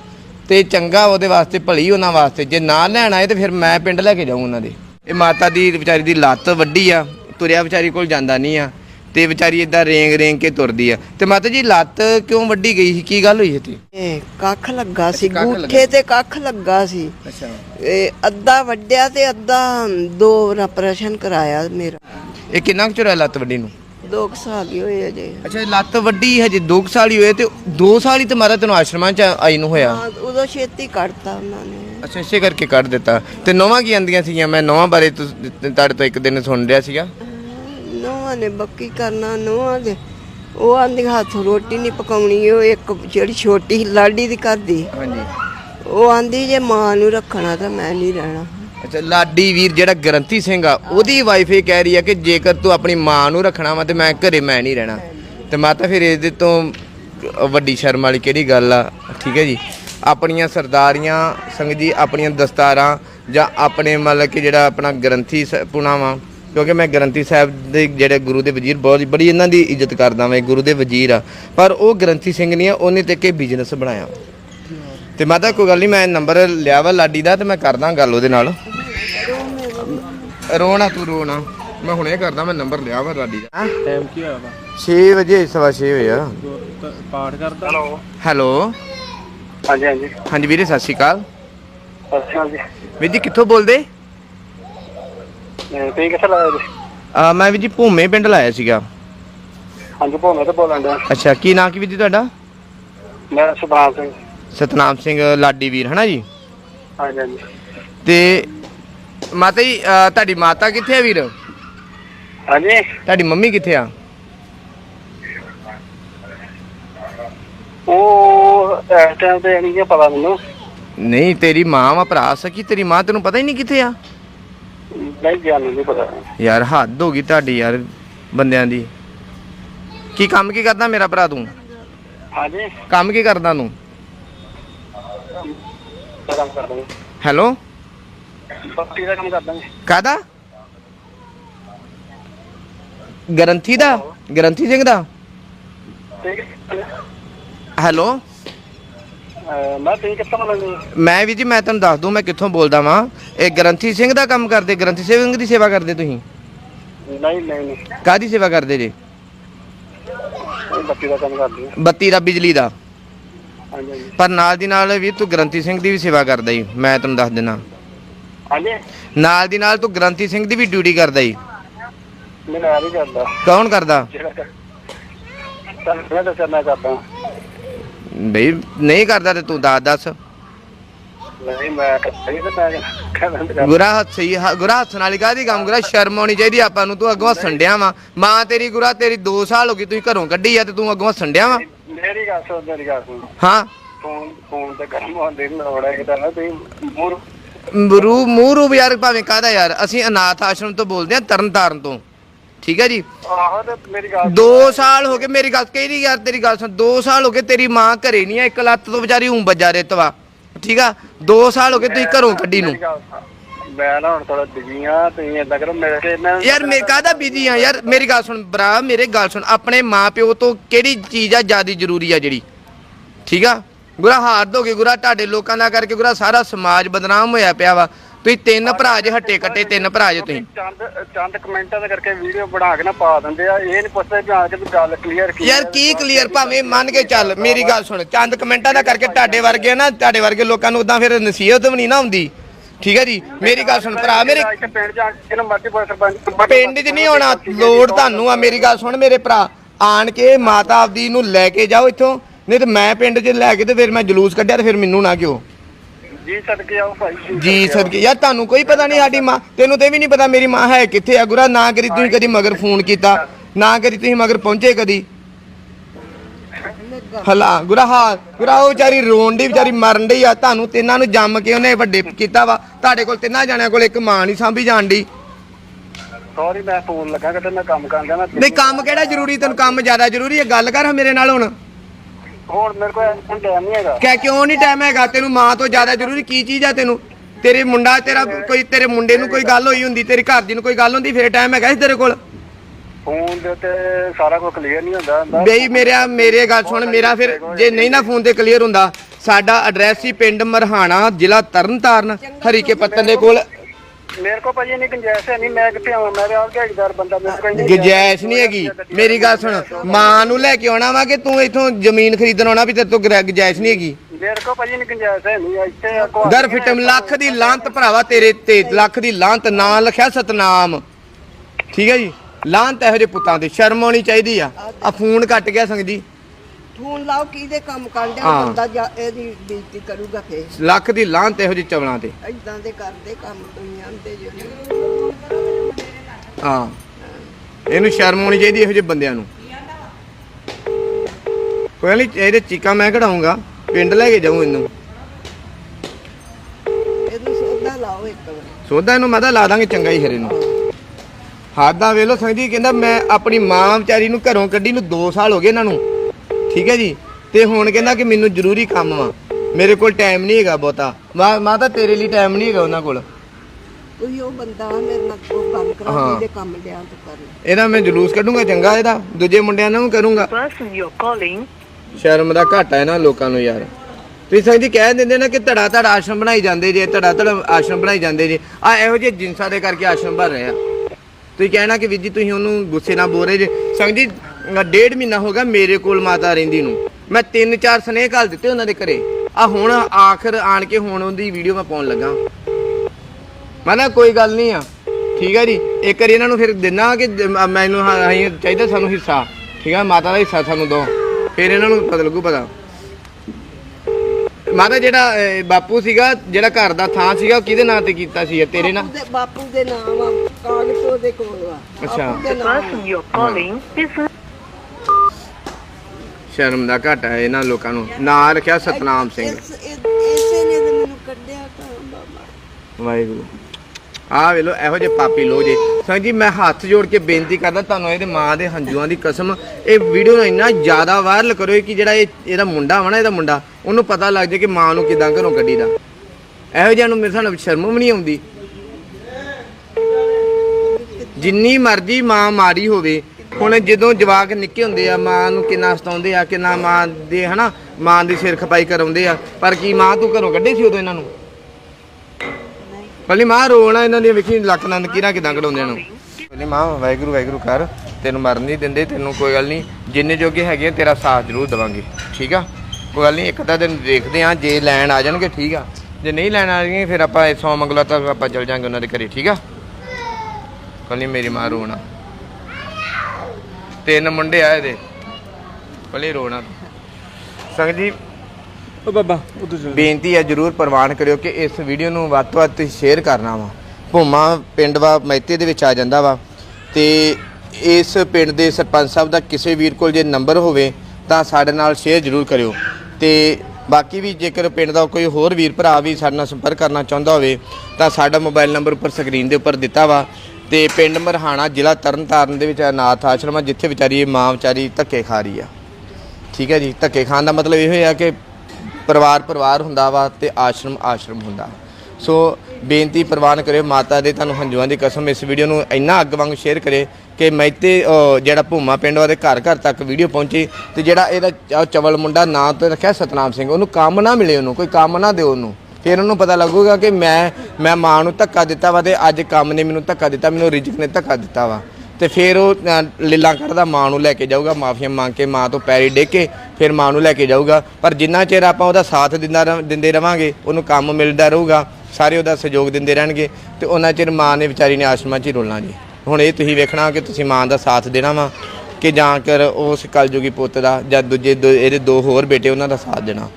[SPEAKER 2] ਤੇ ਚੰਗਾ ਉਹਦੇ ਵਾਸਤੇ ਭਲੀ ਉਹਨਾਂ ਵਾਸਤੇ। ਜੇ ਨਾ ਲੈਣ ਆਏ ਤੇ ਫਿਰ ਮੈਂ ਪਿੰਡ ਲੈ ਕੇ ਜਾਊਂ ਉਹਨਾਂ ਦੇ। ਇਹ ਮਾਤਾ ਦੀ ਵਿਚਾਰੀ ਦੀ ਲੱਤ ਵੱਡੀ ਆ। ਤੁਰਿਆ ਵਿਚਾਰੀ ਕੋਲ ਜਾਂਦਾ ਨਹੀਂ ਆ। ਤੇ ਵਿਚਾਰੀ ਇਦਾਂ ਰੇਂਗ ਰੇਂਗ ਕੇ ਤੁਰਦੀ ਆ। ਤੇ ਮਾਤਾ ਜੀ ਲੱਤ ਕਿਉਂ ਵੱਡੀ ਗਈ ਸੀ? ਕੀ ਗੱਲ ਹੋਈ ਸੀ
[SPEAKER 3] ਇਹ ਕੱਖ ਲੱਗਾ ਸੀ
[SPEAKER 2] ਅੱਛਾ, ਕੱਖ ਲੱਗਾ
[SPEAKER 3] ਗੂਠੇ ਤੇ ਕੱਖ ਲੱਗਾ ਸੀ।
[SPEAKER 2] ਅੱਛਾ।
[SPEAKER 3] ਇਹ ਅੱਧਾ ਵੱਡਿਆ ਤੇ ਅੱਧਾ ਦੋ ਆਪਰੇਸ਼ਨ ਕਰਾਇਆ ਮੇਰਾ।
[SPEAKER 2] ਇਹ ਕਿੰਨਾ ਕੁ ਚਿਰ ਹੋਇਆ ਲੱਤ ਵੱਡੀ ਨੂੰ?
[SPEAKER 3] ਦੋ ਕੁ ਸਾਲ ਹੀ ਹੋਏ ਅਜੇ।
[SPEAKER 2] ਅੱਛਾ ਇਹ ਲੱਤ ਵੱਡੀ ਹਜੇ 2 ਸਾਲ ਹੀ ਹੋਏ ਤੇ 2 ਸਾਲ ਹੀ ਤੇ ਮਾਰਾ ਤੈਨੂੰ ਆਸ਼ਰਮਾਂ ਚ ਆਈ ਨੂੰ ਹੋਇਆ?
[SPEAKER 3] ਹਾਂ, ਉਦੋਂ ਛੇਤੀ ਕੱਢਤਾ ਉਹਨਾਂ ਨੇ।
[SPEAKER 2] ਅੱਛਾ ਇਸੇ ਕਰਕੇ ਕੱਢ ਦਿੱਤਾ। ਤੇ ਨੋਵਾਂ ਕੀ ਆਂਦੀਆਂ ਸੀਗੀਆਂ? ਮੈਂ ਨੋਵਾਂ ਬਾਰੇ ਤੁਸ- ਤੁਹਾਡੇ ਤੋਂ ਇੱਕ ਦਿਨ ਸੁਣ ਰਿਹਾ ਸੀਗਾ।
[SPEAKER 3] ਨੋਹਾਂ ਨੇ ਬੱਕੀ ਕਰਨਾ ਨੋਹਾਂ ਦੇ ਉਹ ਆਂਦੀ ਹੱਥ ਰੋਟੀ ਨਹੀਂ ਪਕਾਉਣੀ ਉਹ ਇੱਕ ਜਿਹੜੀ ਛੋਟੀ ਲਾਡੀ ਦੀ ਘਰ ਦੀ।
[SPEAKER 2] ਹਾਂਜੀ।
[SPEAKER 3] ਉਹ ਆਂਦੀ ਜੇ ਮਾਂ ਨੂੰ ਰੱਖਣਾ ਤਾਂ ਮੈਂ ਨਹੀਂ ਰਹਿਣਾ।
[SPEAKER 2] ਅੱਛਾ ਲਾਡੀ ਵੀਰ ਜਿਹੜਾ ਗਰੰਤੀ ਸਿੰਘ ਆ ਉਹਦੀ ਵਾਈਫ ਇਹ ਕਹਿ ਰਹੀ ਆ ਕਿ ਜੇਕਰ ਤੂੰ ਆਪਣੀ ਮਾਂ ਨੂੰ ਰੱਖਣਾ ਵਾ ਤੇ ਮੈਂ ਘਰੇ ਮੈਂ ਨਹੀਂ ਰਹਿਣਾ। ਤੇ ਮਾਤਾ ਫਿਰ ਇਹਦੇ ਤੋਂ ਵੱਡੀ ਸ਼ਰਮ ਵਾਲੀ ਕਿਹੜੀ ਗੱਲ ਆ? ਠੀਕ ਹੈ ਜੀ। ਆਪਣੀਆਂ ਸਰਦਾਰੀਆਂ ਸੰਗ ਜੀ ਆਪਣੀਆਂ ਦਸਤਾਰਾਂ ਜਾਂ ਆਪਣੇ ਮਤਲਬ ਕਿ ਜਿਹੜਾ ਆਪਣਾ ਗ੍ਰੰਥੀ ਪੁਣਾ ਵਾ ਕਿਉਂਕਿ ਮੈਂ ਗ੍ਰੰਥੀ ਸਾਹਿਬ ਦੇ ਜਿਹੜੇ ਗੁਰੂ ਦੇ ਵਜ਼ੀਰ ਬਹੁਤ ਬੜੀ ਇਹਨਾਂ ਦੀ ਇੱਜ਼ਤ ਕਰਦਾ ਮੈਂ ਗੁਰੂ ਦੇ ਵਜ਼ੀਰ ਆ। ਪਰ ਉਹ ਗ੍ਰੰਥੀ ਸਿੰਘ ਨਹੀਂ ਆ ਉਹਨੇ ਤੇ ਕਿ ਬਿਜ਼ਨਸ ਬਣਾਇਆ। ਤੇ ਮਾਤਾ ਕੋਈ ਗੱਲ ਨਹੀਂ ਮੈਂ ਨੰਬਰ ਲਿਆ ਵਾ ਲਾਡੀ ਦਾ ਤੇ ਮੈਂ ਕਰਦਾ ਗੱਲ ਉਹਦੇ ਨਾਲ। ਰੋਣਾ ਤੂੰ ਰੋਣਾ। ਮੈਂ ਹੁਣੇ ਕਰਦਾ ਮੈਂ ਨੰਬਰ ਲਿਆ ਵਾ ਲਾਡੀ ਦਾ।
[SPEAKER 4] ਟਾਈਮ ਕੀ ਹੋਇਆ ਵਾ?
[SPEAKER 2] 6 ਵਜੇ ਸਵਾ 6 ਹੋਏ ਆ।
[SPEAKER 4] ਗੁਰ- ਪਾਠ ਕਰਦਾ?
[SPEAKER 1] Hello
[SPEAKER 2] hello.
[SPEAKER 1] ਹਾਂਜੀ ਹਾਂਜੀ।
[SPEAKER 2] ਹਾਂਜੀ ਵੀਰੇ ਸਤਿ ਸ਼੍ਰੀ ਅਕਾਲ।
[SPEAKER 1] ਸਤਿ ਸ਼੍ਰੀ ਅਕਾਲ ਜੀ।
[SPEAKER 2] ਵੀਰ ਜੀ ਕਿੱਥੋਂ ਬੋਲਦੇ?
[SPEAKER 1] ਇਹ ਤੁਸੀਂ ਕਿੱਥੇ ਲਾਇਆ ਜੀ
[SPEAKER 2] ਆ ਮੈਂ ਵੀਰ ਜੀ ਭੂਮੇ ਪਿੰਡ ਲਾਇਆ ਸੀਗਾ।
[SPEAKER 1] ਹਾਂਜੀ ਭੋਵੇਂ ਤੋਂ ਬੋਲਣ ਦਾ
[SPEAKER 2] ਅੱਛਾ ਕੀ ਨਾਂ ਕੀ ਵੀਰ ਜੀ ਤੁਹਾਡਾ?
[SPEAKER 1] ਮੈਂ ਸੁਭਾਨ ਸਿੰਘ।
[SPEAKER 2] ਸਤਨਾਮ ਸਿੰਘ ਲਾਡੀ ਵੀਰ ਹਨਾ ਜੀ?
[SPEAKER 1] ਹਾਂਜੀ ਹਾਂਜੀ।
[SPEAKER 2] ਤੇ ਮਾਤਾ ਜੀ ਤੁਹਾਡੀ ਮਾਤਾ ਕਿੱਥੇ ਆ ਵੀਰ?
[SPEAKER 1] ਹਾਂਜੀ?
[SPEAKER 2] ਤੁਹਾਡੀ ਮੰਮੀ ਕਿੱਥੇ ਆ?
[SPEAKER 1] ਉਹ ਇਸ ਟਾਈਮ ਤੇ ਨਹੀਂ ਪਤਾ ਮੈਨੂੰ।
[SPEAKER 2] ਨਹੀਂ ਤੇਰੀ ਮਾਂ ਵਾ ਭਰਾ ਸਕੀ ਤੇਰੀ ਮਾਂ ਤੈਨੂੰ ਪਤਾ ਹੀ ਨਹੀਂ ਕਿੱਥੇ ਆ?
[SPEAKER 1] ਨਹੀਂ ਗਿਆ ਨਹੀਂ ਪਤਾ।
[SPEAKER 2] ਯਾਰ ਹੱਦ ਹੋ ਗਈ ਤੁਹਾਡੀ ਯਾਰ ਬੰਦਿਆਂ ਦੀ। ਕੀ ਕੰਮ ਕੀ ਕਰਦਾ ਮੇਰਾ ਭਰਾ ਤੂੰ?
[SPEAKER 1] ਹਾਂਜੀ।
[SPEAKER 2] ਕੰਮ ਕੀ ਕਰਦਾ ਤੂੰ?
[SPEAKER 1] ਕੰਮ ਕਰਦਾ
[SPEAKER 2] ਹੈਲੋ।
[SPEAKER 1] ਬੱਤੀ ਦਾ ਕੰਮ ਕਰਦਾ
[SPEAKER 2] ਕਾਦਾ ਗਰੰਥੀ ਦਾ? ਗਰੰਥੀ ਸਿੰਘ ਦਾ? ਹੈਲੋ।
[SPEAKER 1] ਮੈਂ ਤੁਸੀਂ ਕਿੱਥੋਂ ਬੋਲਦੇ
[SPEAKER 2] ਮੈਂ ਵੀ ਜੀ ਮੈਂ ਤੁਹਾਨੂੰ ਦੱਸ ਦੂੰ ਮੈਂ ਕਿੱਥੋਂ ਬੋਲਦਾ ਵਾਂ। ਇਹ ਗਰੰਥੀ ਸਿੰਘ ਦਾ ਕੰਮ ਕਰਦੇ ਗਰੰਥੀ ਸਿੰਘ ਦੀ ਸੇਵਾ ਕਰਦੇ ਤੁਸੀਂ?
[SPEAKER 1] ਨਹੀਂ ਨਹੀਂ ਨਹੀਂ।
[SPEAKER 2] ਕਾਦੀ ਸੇਵਾ ਕਰਦੇ ਜੀ?
[SPEAKER 1] ਬੱਤੀ ਦਾ ਕੰਮ ਕਰਦੇ ਹਾਂ
[SPEAKER 2] ਬੱਤੀ ਦਾ ਬਿਜਲੀ ਦਾ।
[SPEAKER 1] ਹਾਂਜੀ ਹਾਂਜੀ।
[SPEAKER 2] ਪਰ ਨਾਲ ਦੀ ਨਾਲ ਵੀ ਤੂੰ ਗਰੰਥੀ ਸਿੰਘ ਦੀ ਵੀ ਸੇਵਾ ਕਰਦਾ ਹੀ ਮੈਂ ਤੁਹਾਨੂੰ ਦੱਸ ਦਿੰਦਾ
[SPEAKER 1] ਹਾਂਜੀ।
[SPEAKER 2] ਨਾਲ ਦੀ ਨਾਲ ਤੂੰ ਗਰੰਥੀ ਸਿੰਘ ਦੀ ਵੀ ਡਿਊਟੀ ਕਰਦਾ ਹੀ
[SPEAKER 1] ਮੈਂ ਨਾਲ ਹੀ ਕਰਦਾ।
[SPEAKER 2] ਕੌਣ ਕਰਦਾ?
[SPEAKER 1] ਜਿਹੜਾ ਤੁਹਾਨੂੰ ਮੈਂ ਕਰਦਾ।
[SPEAKER 2] ਬਈ ਨਹੀਂ ਕਰਦਾ ਤੇ ਤੂੰ ਦੱਸ ਦੱਸ।
[SPEAKER 1] ਨਹੀਂ ਮੈਂ ਕਰਦਾ ਹੀ ਤੇ
[SPEAKER 2] ਗੁਰਾ ਹੱਸੀ ਹ- ਗੁਰਾ ਹੱਸਣ ਵਾਲੀ ਕਾਹਦੀ ਕੰਮ ਗੁਰਾ ਸ਼ਰਮ ਆਉਣੀ ਚਾਹੀਦੀ ਆਪਾਂ ਨੂੰ ਤੂੰ ਅੱਗੋਂ ਹੱਸਣ ਡਿਆ ਵਾ। ਮਾਂ ਤੇਰੀ ਗੁਰਾ ਤੇਰੀ 2 ਸਾਲ ਹੋ ਗਈ ਤੁਸੀਂ ਘਰੋਂ ਕੱਢੀ ਆ ਤੇ ਤੂੰ ਅੱਗੋਂ ਹੱਸਣ ਡਿਆ ਵਾ।
[SPEAKER 1] ਮੇਰੀ ਗੱਲ ਸੁਣ ਮੇਰੀ ਗੱਲ ਸੁਣ।
[SPEAKER 2] ਹਾਂ।
[SPEAKER 1] ਫੋਨ ਫੋਨ ਤੇ ਗਰਮ ਹੋਣ ਦੀ ਲੋੜ ਹੈ ਕਿਤਾ ਨਾ ਤੁਸੀਂ ਮੂਰ
[SPEAKER 2] ਯਾਰ ਭਾਵੇਂ ਕਾਹਦਾ ਯਾਰ ਅਸੀਂ ਅਨਾਥ ਆਸ਼ਰਮ ਤੋਂ ਬੋਲਦੇ ਆ ਤਰਨ ਤਾਰਨ ਤੋਂ। ਠੀਕ ਹੈ ਜੀ?
[SPEAKER 1] ਆਹੋ ਤੇ ਮੇਰੀ ਗੱਲ
[SPEAKER 2] 2 ਸਾਲ ਹੋ ਗਏ ਮੇਰੀ ਗੱਲ ਕਿਹੜੀ ਯਾਰ ਤੇਰੀ ਗੱਲ ਸੁਣ। 2 ਸਾਲ ਹੋ ਗਏ ਤੇਰੀ ਮਾਂ ਘਰੇ ਨਹੀਂ ਆ ਇੱਕ ਲੱਤ ਤੋਂ ਵਿਚਾਰੀ ਉਂ ਬੱਜਾ ਰੇਤਵਾ। ਠੀਕ ਆ? 2 ਸਾਲ ਹੋ ਗਏ ਤੁਸੀਂ ਘਰੋਂ ਕੱਢੀ ਨੂੰ।
[SPEAKER 1] ਮੇਰੀ ਗੱਲ ਸੁਣ। ਮੈਂ ਨਾ ਹੁਣ ਥੋੜਾ ਬਿਜ਼ੀ ਆ ਤੁਸੀਂ ਏਦਾਂ ਕਰੋ ਮੇਰੇ ਤੇ ਮੈਂ
[SPEAKER 2] ਯਾਰ ਮੇਰੇ ਕਾਹਦਾ ਬੀਜੀ ਆ? ਯਾਰ ਮੇਰੀ ਗੱਲ ਸੁਣ ਭਰਾ ਮੇਰੇ ਗੱਲ ਸੁਣ। ਆਪਣੇ ਮਾਪਿਓ ਤੋਂ ਕਿਹੜੀ ਚੀਜ਼ ਆ ਜ਼ਿਆਦਾ ਜ਼ਰੂਰੀ ਆ ਜਿਹੜੀ? ਠੀਕ ਆ? ਗੁਰਾ ਹਾਰ ਦੋਗੇ ਗੁਰਾ ਤੁਹਾਡੇ ਲੋਕਾਂ ਦਾ ਕਰਕੇ ਗੁਰਾ ਸਾਰਾ ਸਮਾਜ ਬਦਨਾਮ ਹੋਇਆ ਪਿਆ ਵਾ। ਤੁਸੀਂ ਤਿੰਨ ਭਰਾ ਜੇ ਹੱਟੇ ਕੱਟੇ ਤਿੰਨ ਭਰਾ ਜੇ ਤੁਸੀਂ।
[SPEAKER 1] ਚੰਦ ਚੰਦ ਕਮੈਂਟਾਂ ਦੇ ਕਰਕੇ ਵੀਡੀਓ ਬਣਾ ਕੇ ਨਾ ਪਾ ਦਿੰਦੇ ਆ। ਇਹ ਨਹੀਂ ਪੁੱਛਦੇ ਵੀ ਆ ਕੇ ਤੂੰ ਗੱਲ ਕਲੀਅਰ ਕੀ
[SPEAKER 2] ਯਾਰ ਕੀ ਕਲੀਅਰ ਭਾਵੇਂ ਮੰਨ ਕੇ ਚੱਲ ਮੇਰੀ ਗੱਲ ਸੁਣ। ਚੰਦ ਕਮੈਂਟਾਂ ਦਾ ਕਰਕੇ ਤੁਹਾਡੇ ਵਰਗੇ ਨਾ ਤੁਹਾਡੇ ਵਰਗੇ ਲੋਕਾਂ ਨੂੰ ਉਦਾਂ ਫਿਰ ਨਸੀਹਤ ਵੀ ਨਹੀਂ ਨਾ ਹੁੰਦੀ। ਠੀਕ ਹੈ ਜੀ? ਮੇਰੀ ਗੱਲ ਸੁਣ ਭਰਾ ਮੇਰੇ
[SPEAKER 1] ਇੱਥੇ ਪਿੰਡ ਜਾ ਕੇ ਇਹਨੂੰ ਮਰਜ਼ੀ ਪੁੱਛ ਸਰਪੰਚ
[SPEAKER 2] ਪਿੰਡ 'ਚ ਨਹੀਂ ਆਉਣਾ ਲੋੜ ਤੁਹਾਨੂੰ ਆ। ਮੇਰੀ ਗੱਲ ਸੁਣ ਮੇਰੇ ਭਰਾ ਆਣ ਕੇ ਮਾਤਾ ਆਪਦੀ ਨੂੰ ਲੈ ਕੇ ਜਾਓ ਇੱਥੋਂ। ਨਹੀਂ ਤੇ ਮੈਂ ਪਿੰਡ 'ਚ ਲੈ ਕੇ ਤੇ ਫਿਰ ਮੈਂ ਜਲੂਸ ਕੱਢਿਆ ਤੇ ਫਿਰ ਮੈਨੂੰ ਨਾ ਕਿਉਂ?
[SPEAKER 1] ਜੀ ਸਦਕੇ ਆਓ ਭਾਈ
[SPEAKER 2] ਜੀ। ਸਦਕੇ। ਯਾਰ ਤੁਹਾਨੂੰ ਕੋਈ ਪਤਾ ਨਹੀਂ ਸਾਡੀ ਮਾਂ ਤੈਨੂੰ ਤੇ ਵੀ ਨਹੀਂ ਪਤਾ ਮੇਰੀ ਮਾਂ ਹੈ ਕਿੱਥੇ ਆ। ਗੁਰਾ ਨਾ ਕਰੀ ਤੁਸੀਂ ਕਦੀ ਮਗਰ ਫੋਨ ਕੀਤਾ ਨਾ ਕਰੀ ਤੁਸੀਂ ਮਗਰ ਪਹੁੰਚੇ ਕਦੀ। ਹਲਾ ਗੁਰਾ ਹਾਂ ਗੁਰਾ ਉਹ ਵਿਚਾਰੀ ਰੋਣ ਦੀ ਵਿਚਾਰੀ ਮਰਨ ਦੀ ਆ। ਤੁਹਾਨੂੰ ਤਿੰਨਾਂ ਨੂੰ ਜੰਮ ਕੇ ਉਹਨੇ ਵੱਡੇ ਕੀਤਾ ਵਾ। ਤੁਹਾਡੇ ਕੋਲ ਤਿੰਨਾਂ ਜਾਣਿਆਂ ਕੋਲ ਇੱਕ ਮਾਂ ਨਹੀਂ ਸਾਂਭੀ ਜਾਣ ਦੀ
[SPEAKER 1] ਸੌਰੀ ਮੈਂ ਫੋਨ ਲੱਗਾ ਕਿ ਮੈਂ ਕੰਮ ਕਰਦਾ ਨਾ
[SPEAKER 2] ਨਹੀਂ ਕੰਮ ਕਿਹੜਾ ਜ਼ਰੂਰੀ? ਤੈਨੂੰ ਕੰਮ ਜ਼ਿਆਦਾ ਜ਼ਰੂਰੀ ਹੈ ਗੱਲ ਕਰ ਮੇਰੇ ਨਾਲ ਹੁਣ।
[SPEAKER 1] ਹੁਣ ਮੇਰੇ ਕੋਲ ਹੁਣ ਟਾਈਮ ਨਹੀਂ ਹੈਗਾ।
[SPEAKER 2] ਕਹਿ ਕਿਉਂ ਨਹੀਂ ਟਾਈਮ ਹੈਗਾ? ਤੈਨੂੰ ਮਾਂ ਤੋਂ ਜ਼ਿਆਦਾ ਜ਼ਰੂਰੀ ਕੀ ਚੀਜ਼ ਆ ਤੈਨੂੰ? ਤੇਰੇ ਮੁੰਡਾ ਤੇਰਾ ਕੋਈ ਤੇਰੇ ਮੁੰਡੇ ਨੂੰ ਕੋਈ ਗੱਲ ਹੋਈ ਹੁੰਦੀ ਤੇਰੀ ਘਰ ਦੀ ਨੂੰ ਕੋਈ ਗੱਲ ਹੁੰਦੀ ਫਿਰ ਟਾਈਮ ਹੈਗਾ ਸੀ ਤੇਰੇ ਕੋਲ?
[SPEAKER 1] ਫੋਨ ਦੇ ਉੱਤੇ ਸਾਰਾ ਕੁਝ ਕਲੀਅਰ ਨਹੀਂ ਹੁੰਦਾ ਹੁੰਦਾ।
[SPEAKER 2] ਬਈ ਮੇਰਾ ਮੇਰੇ ਗੱਲ ਸੁਣ ਮੇਰਾ ਫਿਰ ਜੇ ਨਹੀਂ ਨਾ ਫੋਨ ਤੇ ਕਲੀਅਰ ਹੁੰਦਾ ਸਾਡਾ ਐਡਰੈਸ ਸੀ ਪਿੰਡ ਮਰਹਾਣਾ ਜ਼ਿਲ੍ਹਾ ਤਰਨਤਾਰਨ ਹਰੀਕੇ ਪੱਤਨ ਦੇ ਕੋਲ।
[SPEAKER 1] ਮੇਰੇ ਕੋ ਭਾਜੀ ਨਹੀਂ ਗੁੰਜਾਇਸ਼ ਹੈ ਨਹੀਂ ਮੈਂ ਕਿੱਥੇ ਆਵਾਂ? ਮੈਂ ਤੇ ਆਪ ਦਿਹਾੜੀਦਾਰ ਬੰਦਾ ਮੇਰੇ ਕੋਲ ਇੰਨੀ
[SPEAKER 2] ਗੁੰਜਾਇਸ਼ ਨਹੀਂ ਹੈਗੀ। ਮੇਰੀ ਗੱਲ ਸੁਣ ਮਾਂ ਨੂੰ ਲੈ ਕੇ ਆਉਣਾ ਵਾ ਕਿ ਤੂੰ ਇੱਥੋਂ ਜ਼ਮੀਨ ਖਰੀਦਣ ਆਉਣਾ ਵੀ ਤੇਰੇ ਤੋਂ ਗੁਰਾ- ਗੁੰਜਾਇਸ਼ ਨਹੀਂ ਹੈਗੀ?
[SPEAKER 1] ਮੇਰੇ ਕੋ ਭਾਜੀ ਨਹੀਂ ਗੁੰਜਾਇਸ਼ ਹੈ ਨਹੀਂ ਇੱਥੇ ਆ ਕੋ
[SPEAKER 2] ਦਰ ਫਿਟਮ ਲੱਖ ਦੀ ਲਾਂਤ ਭਰਾਵਾ ਤੇਰੇ ਤੇ ਲੱਖ ਦੀ ਲਾਂਤ ਨਾਂ ਲਿਖਿਆ ਸਤਨਾਮ। ਠੀਕ ਹੈ ਜੀ? ਲਾਂਤ ਇਹੋ ਜਿਹੇ ਪੁੱਤਾਂ ਦੇ ਸ਼ਰਮ ਆਉਣੀ ਚਾਹੀਦੀ ਆ। ਆ ਫੋਨ ਕੱਟ ਗਿਆ ਸੰਗ ਜੀ।
[SPEAKER 3] ਫੋਨ ਲਾਓ ਕਿਹਦੇ ਕੰਮ ਕਰਦੇ
[SPEAKER 2] ਹਾਂ।
[SPEAKER 3] ਬੰਦਾ ਜਾ ਇਹਦੀ ਬੇਇੱਜ਼ਤੀ ਕਰੂਗਾ ਫੇਰ।
[SPEAKER 2] ਲੱਖ ਦੀ ਲਾਂਤ ਇਹੋ ਜਿਹੇ ਚਵਲਾਂ ਤੇ।
[SPEAKER 3] ਇਦਾਂ ਦੇ ਕਰਦੇ ਕੰਮ ਤੁਸੀਂ ਆਂਦੇ ਜਿਹੜੇ।
[SPEAKER 2] ਹਾਂ। ਇਹਨੂੰ ਸ਼ਰਮ ਆਉਣੀ ਚਾਹੀਦੀ ਇਹੋ ਜਿਹੇ ਬੰਦਿਆਂ ਨੂੰ। ਕੋਈ ਨਹੀਂ ਇਹਦੇ ਚੀਕਾਂ ਮੈਂ ਕਢਾਉਂਗਾ। ਪਿੰਡ ਲੈ ਕੇ ਜਾਊਂ ਇਹਨੂੰ।
[SPEAKER 3] ਇਹਨੂੰ ਸੋਧਾ ਲਾਓ ਇੱਕ ਵਾਰ।
[SPEAKER 2] ਸੋਧਾ ਇਹਨੂੰ ਮੈਂ ਤਾਂ ਲਾ ਦਾਂਗੇ ਚੰਗਾ ਹੀ ਫਿਰ ਇਹਨੂੰ। ਹਾਦਾ ਵੇਲੋ ਕਹਿੰਦਾ ਮੈਂ ਆਪਣੀ ਮਾਂ ਵਿਚਾਰੀ ਨੂੰ ਘਰੋਂ ਕੱਢੀ ਨੂੰ 2 ਸਾਲ ਹੋ ਗਏ ਇਹਨਾਂ ਨੂੰ। ਠੀਕ ਹੈ ਜੀ? ਤੇ ਹੁਣ ਕਹਿੰਦਾ ਕਿ ਮੈਨੂੰ ਜ਼ਰੂਰੀ ਕੰਮ ਵਾ। ਮੇਰੇ ਕੋਲ ਟਾਈਮ ਨਹੀਂ ਹੈਗਾ ਬਹੁਤਾ। ਮਾਂ ਮਾਂ ਤਾਂ ਤੇਰੇ ਲਈ ਟਾਈਮ ਨਹੀਂ ਹੈਗਾ ਉਹਨਾਂ ਕੋਲ।
[SPEAKER 3] ਉਹ ਬੰਦਾ ਮੇਰੇ ਨਾਲ ਉਹ ਗੱਲ ਕਰਾ
[SPEAKER 2] ਹਾਂ।
[SPEAKER 3] ਜਿਹਦੇ ਕੰਮ ਲਿਆ ਤੂੰ ਕਰ
[SPEAKER 2] ਇਹਦਾ ਮੈਂ ਜਲੂਸ ਕੱਢੂੰਗਾ ਚੰਗਾ ਇਹਦਾ। ਦੂਜੇ ਮੁੰਡਿਆਂ ਨੂੰ ਵੀ ਕਰੂੰਗਾ।
[SPEAKER 5] Person you're calling
[SPEAKER 2] ਸ਼ਰਮ ਦਾ ਘਾਟਾ ਹੈ ਨਾ ਲੋਕਾਂ ਨੂੰ ਯਾਰ। ਤੁਸੀਂ ਸੰਗ ਜੀ ਕਹਿ ਦਿੰਦੇ ਨਾ ਕਿ ਧੜਾ ਧੜ ਆਸ਼ਰਮ ਬਣਾਈ ਜਾਂਦੇ ਜੇ ਧੜਾ ਧੜ ਆਸ਼ਰਮ ਬਣਾਈ ਜਾਂਦੇ ਜੇ। ਆ ਇਹੋ ਜਿਹੇ ਜਿੰਸਾਂ ਦੇ ਕਰਕੇ ਆਸ਼ਰਮ ਬਣ ਰਹੇ ਆ। ਤੁਸੀਂ ਕਹਿਣਾ ਕਿ ਵੀਰ ਜੀ ਤੁਸੀਂ ਉਹਨੂੰ ਗੁੱਸੇ ਨਾਲ ਬੋਲ ਰਹੇ ਜੇ। ਸੰਗ ਜੀ ਡੇਢ ਮਹੀਨਾ ਹੋ ਗਿਆ ਮੇਰੇ ਕੋਲ ਮਾਤਾ ਰਹਿੰਦੀ ਨੂੰ। ਮੈਂ ਤਿੰਨ ਚਾਰ ਸਨੇਹ ਘੱਲ ਦਿੱਤੇ ਉਹਨਾਂ ਦੇ ਘਰੇ। ਆ ਹੁਣ ਆਖਰ ਆਣ ਕੇ ਹੁਣ ਉਹਦੀ ਵੀਡੀਓ ਮੈਂ ਪਾਉਣ ਲੱਗਾ। ਮੈਂ ਨਾ ਕੋਈ ਗੱਲ ਨਹੀਂ ਆ। ਠੀਕ ਹੈ ਜੀ। ਇੱਕ ਵਾਰੀ ਇਹਨਾਂ ਨੂੰ ਫਿਰ ਦੇਣਾ ਕਿ ਮੈਨੂੰ ਹਾਂ- ਅਸੀਂ ਚਾਹੀਦਾ ਸਾਨੂੰ ਹਿੱਸਾ। ਠੀਕ ਹੈ ਮਾਤਾ ਦਾ ਹਿੱਸਾ ਸਾਨੂੰ ਦਿਓ। ਫਿਰ ਇਹਨਾਂ ਨੂੰ ਪਤਾ ਲੱਗੂ ਪਤਾ। ਮਾਤਾ ਜਿਹੜਾ ਬਾਪੂ ਸੀਗਾ ਜਿਹੜਾ ਘਰ ਦਾ ਥਾਂ ਸੀਗਾ ਉਹ ਕਿਹਦੇ ਨਾਂ ਤੇ ਕੀਤਾ ਸੀ ਤੇਰੇ ਨਾਂ?
[SPEAKER 3] ਬਾਪੂ ਦੇ ਬਾਪੂ ਦੇ ਨਾਮ ਆ ਕਾਗਜ਼ ਉਹਦੇ ਕੋਲ ਆ
[SPEAKER 2] ਅੱਛਾ।
[SPEAKER 3] ਬਾਪੂ ਦੇ ਨਾਮ
[SPEAKER 5] person you're calling is
[SPEAKER 2] ਸ਼ਰਮ ਦਾ ਘਾਟਾ ਹੈ ਇਹਨਾਂ ਲੋਕਾਂ ਨੂੰ। ਨਾਂ ਰੱਖਿਆ ਸਤਨਾਮ ਸਿੰਘ।
[SPEAKER 3] ਇਸ- ਇਸ- ਇਸੇ ਨੇ ਤੇ ਮੈਨੂੰ ਕੱਢਿਆ ਤਾਂ ਬਾਬਾ।
[SPEAKER 2] ਵਾਹਿਗੁਰੂ। ਆ ਵੇਲੋ ਇਹੋ ਜਿਹੇ ਪਾਪੀ ਲੋਕ ਜੇ। ਸੰਗ ਜੀ ਮੈਂ ਹੱਥ ਜੋੜ ਕੇ ਬੇਨਤੀ ਕਰਦਾ ਤੁਹਾਨੂੰ ਇਹਦੇ ਮਾਂ ਦੇ ਹੰਝੂਆਂ ਦੀ ਕਸਮ। ਇਹ ਵੀਡੀਓ ਨੂੰ ਇੰਨਾ ਜ਼ਿਆਦਾ ਵਾਇਰਲ ਕਰੋ ਕਿ ਜਿਹੜਾ ਇਹ ਇਹਦਾ ਮੁੰਡਾ ਵਾ ਨਾ ਇਹਦਾ ਮੁੰਡਾ ਉਹਨੂੰ ਪਤਾ ਲੱਗ ਜਾਏ ਕਿ ਮਾਂ ਨੂੰ ਕਿਦਾਂ ਘਰੋਂ ਕੱਢੀਦਾ। ਇਹੋ ਜਿਹਾ ਨੂੰ ਮੇਰੇ ਸਾਨੂੰ ਸ਼ਰਮ ਵੀ ਨਹੀਂ ਆਉਂਦੀ। ਜਿੰਨੀ ਮਰਜ਼ੀ ਮਾਂ ਮਾਰੀ ਹੋਵੇ ਹੁਣ ਜਦੋਂ ਜਵਾਕ ਨਿੱਕੇ ਹੁੰਦੇ ਆ ਮਾਂ ਨੂੰ ਕਿੰਨਾ ਸਤਾਉਂਦੇ ਆ ਕਿੰਨਾ ਮਾਂ ਦੇ ਹਨਾ ਮਾਂ ਦੀ ਸਿਰ ਖਪਾਈ ਕਰਾਉਂਦੇ ਆ ਪਰ ਕੀ ਮਾਂ ਤੂੰ ਘਰੋਂ ਕੱਢੇ ਸੀ ਉਦੋਂ ਇਹਨਾਂ ਨੂੰ? ਪਹਿਲੀ ਮਾਂ ਰੋਣਾ ਇਹਨਾਂ ਦੀਆਂ ਵੇਖੀ ਲੱਖ ਨੰਦ ਕੀਰਾ ਕਿਦਾਂ ਕਢਾਉਂਦੇ ਨੂੰ ਪਹਿਲੀ ਮਾਂ ਵਾਹਿਗੁਰੂ ਵਾਹਿਗੁਰੂ ਕਰ ਤੈਨੂੰ ਮਰਨ ਨਹੀਂ ਦਿੰਦੇ ਤੈਨੂੰ ਕੋਈ ਗੱਲ ਨਹੀਂ ਜਿੰਨੇ ਜੋਗੇ ਹੈਗੇ ਆ, ਤੇਰਾ ਸਾਥ ਜ਼ਰੂਰ ਦੇਵਾਂਗੇ ਠੀਕ ਆ? ਕੋਈ ਗੱਲ ਨਹੀਂ ਇੱਕ ਤਾਂ ਦਿਨ ਦੇਖਦੇ ਆ ਜੇ ਲੈਣ ਆ ਜਾਣਗੇ ਠੀਕ ਆ? ਜੇ ਨਹੀਂ ਲੈਣ ਆ ਜਾਣਗੇ ਫਿਰ ਆਪਾਂ ਸੌ ਮੰਗਲਾ ਤੱਕ ਆਪਾਂ ਚੱਲ ਜਾਾਂਗੇ ਉਹਨਾਂ ਦੇ ਘਰੇ ਠੀਕ ਆ? ਕੋਈ ਨਹੀਂ ਮੇਰੀ ਮਾਂ ਰੋਣਾ। ਤਿੰਨ ਮੁੰਡੇ ਆ ਇਹਦੇ। ਪਹਿਲੇ ਰੋਣਾ ਸੰਗਤ ਜੀ
[SPEAKER 4] ਓ ਬਾਬਾ ਉਧਰ ਚੱਲ
[SPEAKER 2] ਬੇਨਤੀ ਹੈ ਜਰੂਰ ਪ੍ਰਵਾਨ ਕਰਿਓ ਕਿ ਇਸ ਵੀਡੀਓ ਨੂੰ ਵੱਧ ਤੋਂ ਵੱਧ ਤੁਸੀਂ ਸ਼ੇਅਰ ਕਰਨਾ ਵਾ। ਭੂਮਾ ਪਿੰਡ ਵਾ ਮੈਤੇ ਦੇ ਵਿੱਚ ਆ ਜਾਂਦਾ ਵਾ। ਤੇ ਇਸ ਪਿੰਡ ਦੇ ਸਰਪੰਚ ਸਾਹਿਬ ਦਾ ਕਿਸੇ ਵੀਰ ਕੋਲ ਜੇ ਨੰਬਰ ਹੋਵੇ ਤਾਂ ਸਾਡੇ ਨਾਲ ਸ਼ੇਅਰ ਜਰੂਰ ਕਰਿਓ। ਤੇ ਬਾਕੀ ਵੀ ਜੇਕਰ ਪਿੰਡ ਦਾ ਕੋਈ ਹੋਰ ਵੀਰ ਭਰਾ ਵੀ ਸਾਡੇ ਨਾਲ ਸੰਪਰਕ ਕਰਨਾ ਚਾਹੁੰਦਾ ਹੋਵੇ ਤਾਂ ਸਾਡਾ ਮੋਬਾਈਲ ਨੰਬਰ ਉੱਪਰ ਸਕਰੀਨ ਦੇ ਉੱਪਰ ਦਿੱਤਾ ਵਾ। ਤੇ ਪਿੰਡ ਮਰਹਾਣਾ ਜ਼ਿਲ੍ਹਾ ਤਰਨਤਾਰਨ ਦੇ ਵਿੱਚ ਅਨਾਥ ਆਸ਼ਰਮ ਆ ਜਿੱਥੇ ਵਿਚਾਰੀ ਇਹ ਮਾਂ ਵਿਚਾਰੀ ਧੱਕੇ ਖਾ ਰਹੀ ਆ। ਠੀਕ ਹੈ ਜੀ ਧੱਕੇ ਖਾਣ ਦਾ ਮਤਲਬ ਇਹ ਹੋਇਆ ਕਿ ਪਰਿਵਾਰ ਪਰਿਵਾਰ ਹੁੰਦਾ ਵਾ ਤੇ ਆਸ਼ਰਮ ਆਸ਼ਰਮ ਹੁੰਦਾ। ਸੋ ਬੇਨਤੀ ਪ੍ਰਵਾਨ ਕਰਿਓ ਮਾਤਾ ਦੇ ਤੁਹਾਨੂੰ ਹੰਝੂਆਂ ਦੀ ਕਸਮ ਇਸ ਵੀਡੀਓ ਨੂੰ ਇੰਨਾ ਅੱਗ ਵਾਂਗ ਸ਼ੇਅਰ ਕਰੇ ਕਿ ਮੈਤੇ ਅਹ, ਜਿਹੜਾ ਭੂਮਾ ਪਿੰਡ ਉਹਦੇ ਘਰ ਘਰ ਤੱਕ ਵੀਡੀਓ ਪਹੁੰਚੀ ਤੇ ਜਿਹੜਾ ਇਹਦਾ ਚਵਲ ਮੁੰਡਾ ਨਾਂ ਤੇ ਰੱਖਿਆ ਸਤਨਾਮ ਸਿੰਘ ਉਹਨੂੰ ਕੰਮ ਨਾ ਮਿਲੇ ਉਹਨੂੰ ਕੋਈ ਕੰਮ ਨਾ ਦਿਓ ਉਹਨੂੰ। ਫਿਰ ਉਹਨੂੰ ਪਤਾ ਲੱਗੂਗਾ ਕਿ ਮੈਂ ਮੈਂ ਮਾਂ ਨੂੰ ਧੱਕਾ ਦਿੱਤਾ ਵਾ ਤੇ ਅੱਜ ਕੰਮ ਨੇ ਮੈਨੂੰ ਧੱਕਾ ਦਿੱਤਾ ਮੈਨੂੰ ਰਿਜਕ ਨੇ ਧੱਕਾ ਦਿੱਤਾ ਵਾ। ਤੇ ਫਿਰ ਉਹ ਅ, ਲੀਲਾ ਕਰਦਾ ਮਾਂ ਨੂੰ ਲੈ ਕੇ ਜਾਊਗਾ ਮਾਫੀਆਂ ਮੰਗ ਕੇ ਮਾਂ ਤੋਂ ਪੈਰੀ ਡੇ ਕੇ ਫਿਰ ਮਾਂ ਨੂੰ ਲੈ ਕੇ ਜਾਊਗਾ। ਪਰ ਜਿੰਨਾ ਚਿਰ ਆਪਾਂ ਉਹਦਾ ਸਾਥ ਦਿੰਦਾ ਰਹ- ਦਿੰਦੇ ਰਵਾਂਗੇ ਉਹਨੂੰ ਕੰਮ ਮਿਲਦਾ ਰਹੂਗਾ ਸਾਰੇ ਉਹਦਾ ਸਹਿਯੋਗ ਦਿੰਦੇ ਰਹਿਣਗੇ ਤੇ ਉਹਨਾਂ ਚਿਰ ਮਾਂ ਨੇ ਵਿਚਾਰੀ ਨੇ ਆਸ਼ਰਮਾਂ 'ਚ ਹੀ ਰੋਲਣਾ ਜੀ। ਹੁਣ ਇਹ ਤੁਸੀਂ ਵੇਖਣਾ ਕਿ ਤੁਸੀਂ ਮਾਂ ਦਾ ਸਾਥ ਦੇਣਾ ਵਾ ਕਿ ਜਾਂ ਕਰ ਉਸ ਕਲਯੁਗੀ ਪੁੱਤ ਦਾ ਜਾਂ ਦੂਜੇ ਦੋ- ਇਹਦੇ ਦੋ ਹੋਰ ਬੇਟੇ ਉਹਨਾਂ ਦਾ ਸਾਥ ਦੇਣਾ।